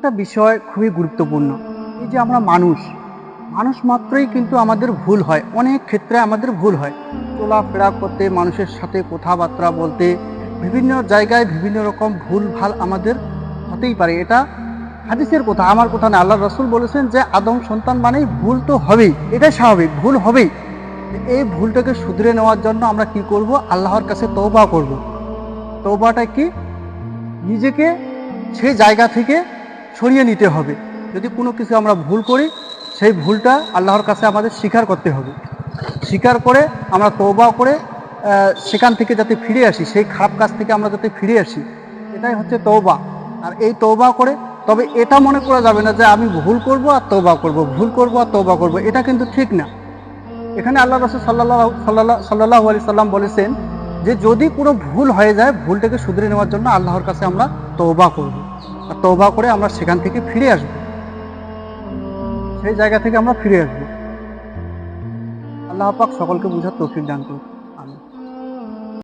একটা বিষয় খুবই গুরুত্বপূর্ণ। এই যে আমরা মানুষ মানুষ মাত্রই কিন্তু আমাদের ভুল হয়, অনেক ক্ষেত্রে আমাদের ভুল হয়। চলাফেরা করতে, মানুষের সাথে কথাবার্তা বলতে, বিভিন্ন জায়গায় বিভিন্ন রকম ভুল ভালো আমাদের হতেই পারে। এটা হাদিসের কথা, আমার কথা না আল্লাহ রসুল বলেছেন যে আদম সন্তান মানেই ভুল তো হবেই, এটাই স্বাভাবিক, ভুল হবেই। এই ভুলটাকে শুধরে নেওয়ার জন্য আমরা কি করব? আল্লাহর কাছে তৌবা করব। তৌবাটা কি? নিজেকে সেই জায়গা থেকে সরিয়ে নিতে হবে। যদি কোনো কিছু আমরা ভুল করি, সেই ভুলটা আল্লাহর কাছে আমাদের স্বীকার করতে হবে। স্বীকার করে আমরা তৌবা করে সেখান থেকে যাতে ফিরে আসি, সেই খারাপ কাজ থেকে আমরা যাতে ফিরে আসি, এটাই হচ্ছে তৌবা আর এই তৌবা করে, তবে এটা মনে করা যাবে না যে আমি ভুল করব আর তৌবা করব, ভুল করব আর তৌবা করব, এটা কিন্তু ঠিক না। এখানে আল্লাহ রসুল সাল্লাহ সাল্লাহ সাল্লাহ আলি সাল্লাম বলেছেন যে, যদি কোনো ভুল হয়ে যায়, ভুলটাকে শুধরে নেওয়ার জন্য আল্লাহর কাছে আমরা তৌবা করব। আর তবা করে আমরা সেখান থেকে ফিরে আসব। সেই জায়গা থেকে আমরা ফিরে আসব। আল্লাহ পাক সকলকে বুঝার তৌফিক দান করুন